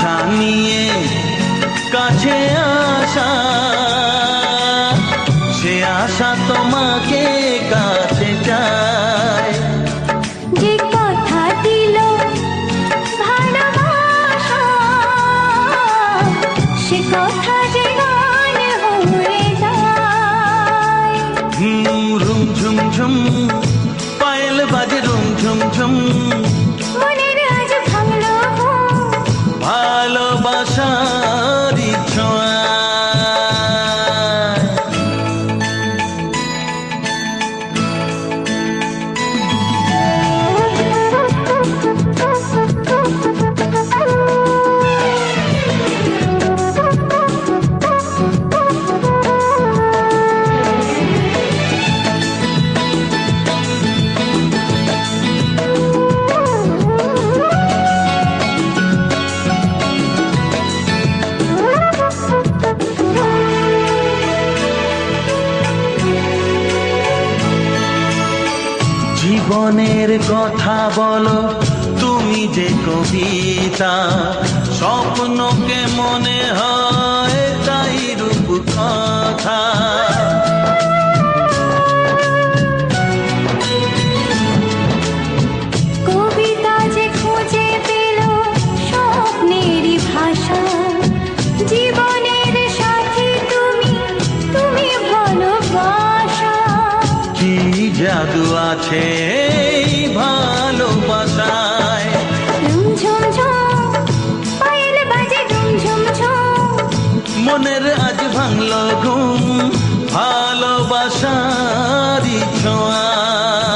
আশা নিয়ে কাছে আসা। সে আশা তোমাকে কাছে চায়। যে কথা দিল ভালোবাসা সে কথা যে গান হয়ে যায়। হুম, ঝুম ঝুম পায়েল বাজে রুম ঝুম ঝুম। জীবনের কথা বলো তুমি যে কবিতা স্বপ্নকে মনে হয় তাই রূপ কথা আজ ভাঙল ঘুম ভালোবাসারি ছোঁয়ায়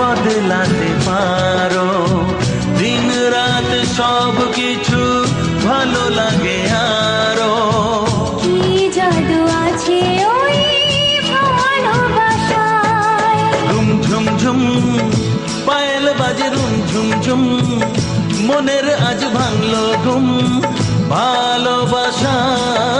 বদলাতে পারো। দিন রাত সব কিছু ভালো লাগে আরও। কি জাদু আছে ওই ভালোবাসায়? ঝুম ঝুম ঝুম পায়েল বাজে রুম ঝুম ঝুম মনের আজ ভাঙলো ঘুম ভালোবাসারি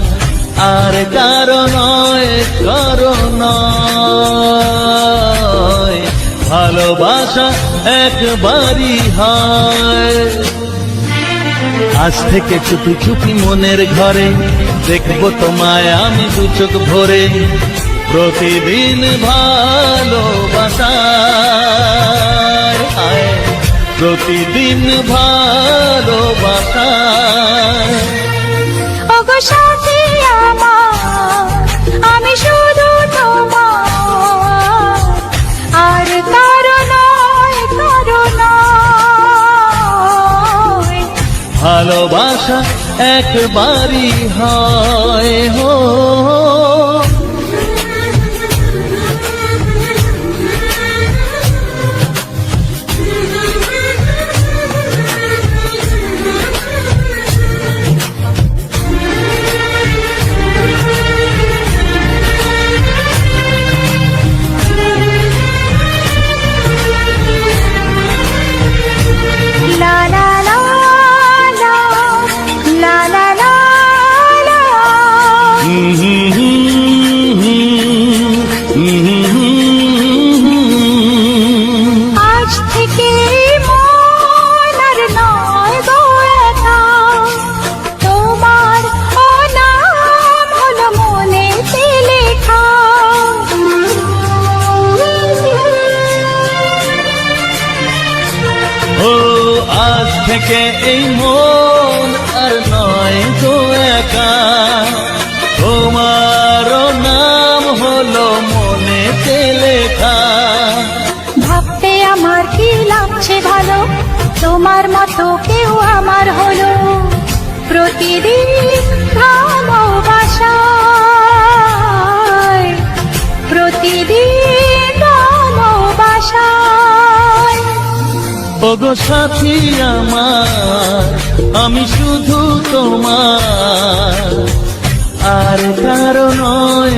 আর কারণ কারণ ভালোবাসা একবারই হয়। আজ থেকে চুপি চুপি মনের ঘরে দেখব তোমায় আমি দু চোখ ভরে। প্রতিদিন ভালোবাসা প্রতিদিন ভালোবাসায় আশা একবারই হয় হয় থেকে এই মন আর নয় তো একা। তোমার নাম হলো মনেতে লেখা। ভাবতে আমার কি লাগছে ভালো? তোমার মতো কেউ আমার হলো। প্রতিদিন ভালোবাসায় ওগো সাথী আমার আমি শুধু তোমার। আর কারণ নয়।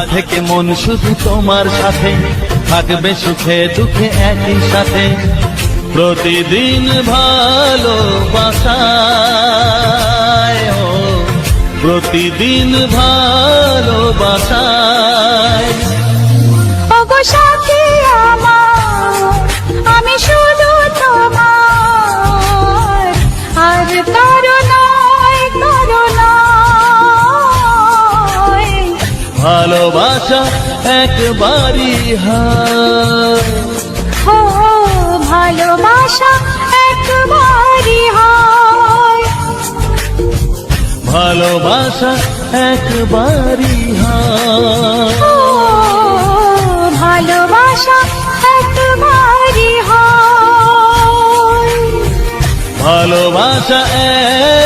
থেকে মন শুধু তোমার সাথে। থাকবে সুখে দুঃখে একই সাথে। প্রতিদিন ভালোবাসায় ও, প্রতিদিন ভালোবাসায়। ভালোবাসা একবারই হয় ও ভালোবাসা একবারই হয় ভালোবাসা একবারই হয় ভালোবাসা একবারই হয় ভালোবাসা একবারই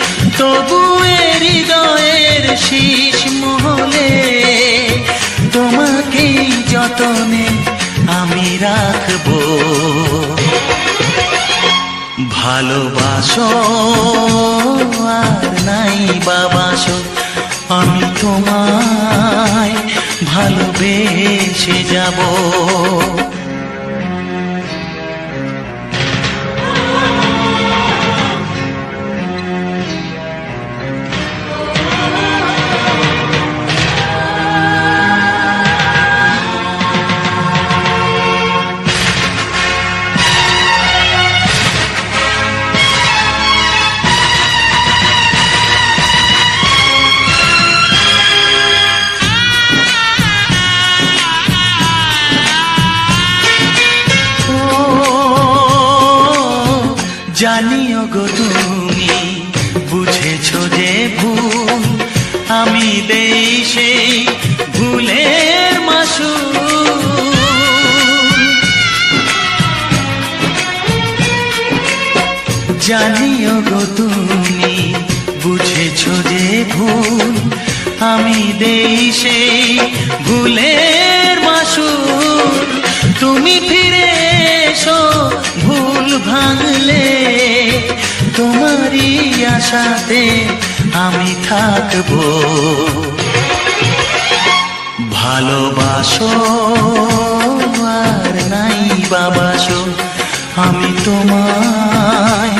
তবু হৃদয়ের শীষ মহলে তোমাকেই যতনে আমি রাখব। ভালোবাসো আর নাই বাবাসো, আমি তোমায় ভালোবেসে যাব। জানিও গো তুমি, বুঝেছ যে ভুল। আমি দেই সেই ভুলের মাসুল তুমি ফিরে এসো, ভুল ভাঙলে। তোমারই আশাতে আমি থাকব। ভালোবাসো আর নাই বাবাসো, আমি তোমায়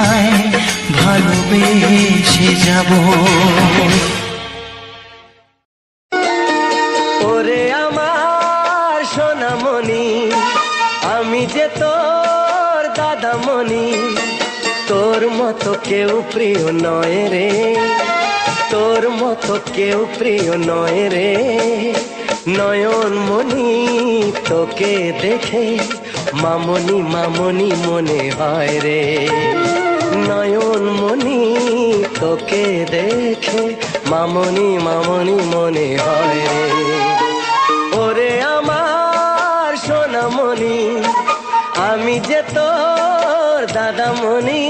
ভালোবেসে যাব। ওরে আমার সোনামণি, আমি যে তোর দাদামণি, তোর মতো কেউ প্রিয় নয় রে, তোর মতো কেউ প্রিয় নয় রে। নয়ন মণি, তোকে দেখে মামনি মামনি মনে হয় রে। নয়ন মনি তোকে দেখে মামনি মামনি মনে হয় রে। ওরে আমার সোনামণি, আমি যে তোর দাদামণি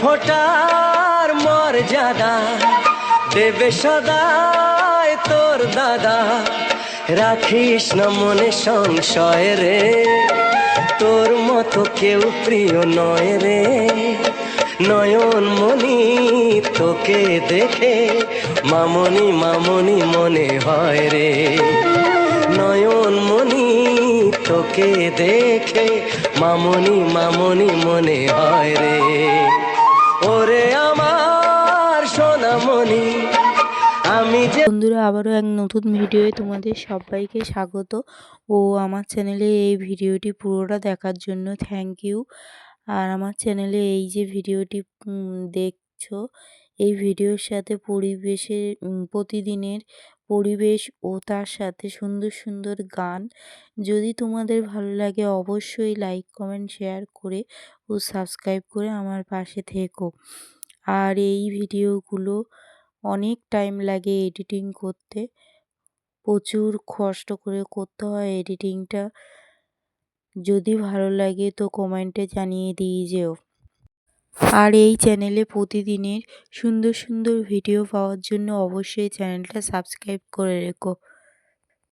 ফোটার মর্যাদা দেবে সদায় তোর দাদা। রাখিস না মনে সংশয় রে, তোর মতো কেউ প্রিয় নয় রে। নয়ন মনি তোকে দেখে মামনি মামনি মনে হয় রে। নয়ন মনি তোকে দেখে মামনি মামনি মনে হয় রে। ওরে আমার আমি বন্ধুরা, আবারও এক নতুন ভিডিওয়ে তোমাদের সবাইকে স্বাগত। ও আমার চ্যানেলে এই ভিডিওটি পুরোটা দেখার জন্য থ্যাংক ইউ আর আমার চ্যানেলে এই যে ভিডিওটি দেখছ, এই ভিডিওর সাথে পরিবেশের প্রতিদিনের পরিবেশ ও তার সাথে সুন্দর সুন্দর গান। যদি তোমাদের ভালো লাগে অবশ্যই লাইক কমেন্ট শেয়ার করে ও সাবস্ক্রাইব করে আমার পাশে থেকো। আর এই ভিডিওগুলো অনেক টাইম লাগে এডিটিং করতে। প্রচুর কষ্ট করে করতে হয় এডিটিংটা যদি ভালো লাগে তো কমেন্টে জানিয়ে দিয়ে যেও। আর এই চ্যানেলে প্রতিদিনের সুন্দর সুন্দর ভিডিও পাওয়ার জন্য অবশ্যই চ্যানেলটা সাবস্ক্রাইব করে রেখো।